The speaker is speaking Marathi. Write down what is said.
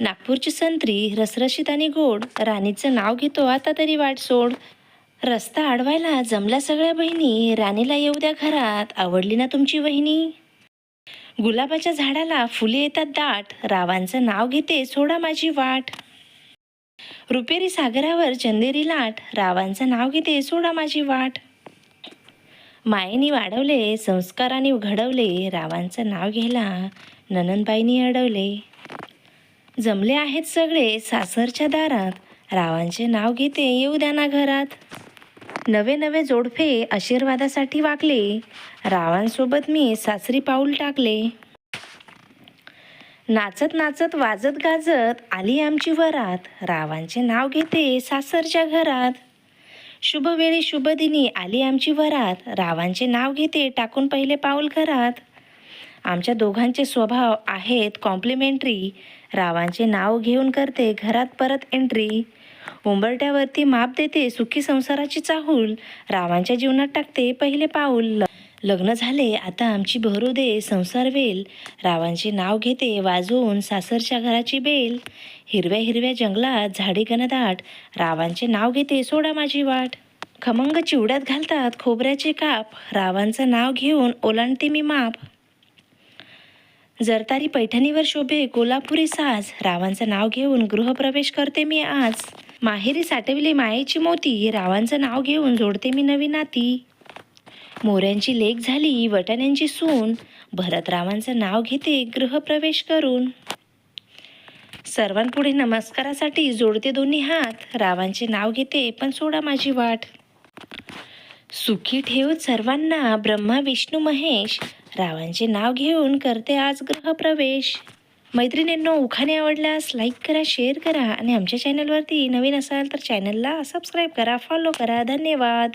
नागपूरची संत्री रसरशीत आणि गोड राणीचं नाव घेतो आता तरी वाट सोड. रस्ता अडवायला जमल्या सगळ्या बहिणी राणीला येऊ द्या घरात आवडली ना तुमची वहिनी? गुलाबाच्या झाडाला फुले येतात दाट रावांचं नाव घेते सोडा माझी वाट. रुपेरी सागरावर चंदेरी लाट रावांचं नाव घेते सोडा माझी वाट. मायेनी वाढवले संस्काराने घडवले रावांचं नाव घ्यायला ननंदबाईंनी अडवले. जमले आहेत सगळे सासरच्या दारात. रावांचे नाव घेते येऊ द्या ना घरात. नवे नवे जोडफे आशीर्वादासाठी वाकले. रावांसोबत मी सासरी पाऊल टाकले. नाचत नाचत वाजत गाजत आली आमची वरात. रावांचे नाव घेते सासरच्या घरात. शुभवेळी शुभदिनी आली आमची वरात. रावांचे नाव घेते टाकून पहिले पाऊल घरात. आमच्या दोघांचे स्वभाव आहेत कॉम्प्लिमेंटरी. रावांचे नाव घेऊन करते घरात परत एंट्री. उंबरट्यावरती माप देते सुखी संसाराची चाहूल. रावांच्या जीवनात टाकते पहिले पाऊल. लग्न झाले आता आमची भरू दे संसार वेल. रावांचे नाव घेते वाजवून सासरच्या घराची बेल. हिरव्या हिरव्या जंगलात झाडी गणदाट रावांचे नाव घेते सोडा माझी वाट. खमंग चिवड्यात घालतात खोबऱ्याचे काप. रावांचं नाव घेऊन ओलांडते मी माप. जरतारी पैठणीवर शोभे कोल्हापुरी साज. रावांचं नाव घेऊन गृहप्रवेश करते मी आज. माहेरी साठविले मायेची मोती रावांचं नाव घेऊन जोडते मी नवी नाती. मोऱ्यांची लेक झाली वटाण्यांची सून. भरतरावांचं नाव घेते गृहप्रवेश करून. सर्वांपुढे नमस्कारासाठी जोडते दोन्ही हात. रावांचे नाव घेते पण सोडा माझी वाट. सुखी ठेवत सर्वांना ब्रह्मा विष्णू महेश. रावांचे नाव घेऊन करते आज गृहप्रवेश. मैत्रिणींनो उखाणे आवडल्यास लाईक करा शेअर करा आणि आमच्या चॅनलवरती नवीन असाल तर चॅनलला सबस्क्राईब करा फॉलो करा. धन्यवाद.